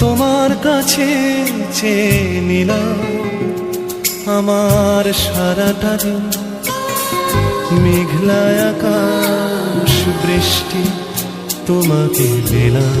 তোমার কাছে চেয়ে নিলাম আমার সারাটা দিন। মেঘলায় আকাশ বৃষ্টি তোমাকে দিলাম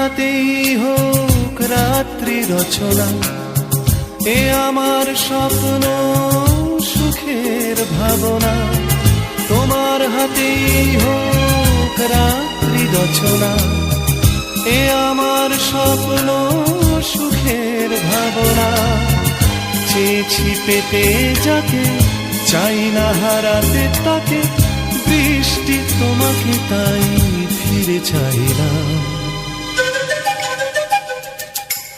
তোমার হাতেই হোক রাত্রি রচনা, এ আমার স্বপ্ন সুখের ভাবনা। তোমার হাতেই হোক রাত্রি রচনা, এ আমার স্বপ্ন সুখের ভাবনা। চেয়েছি পেতে যাকে চাই না হারাতে তাকে বৃষ্টি তোমাকে তাই ফিরে চাইলাম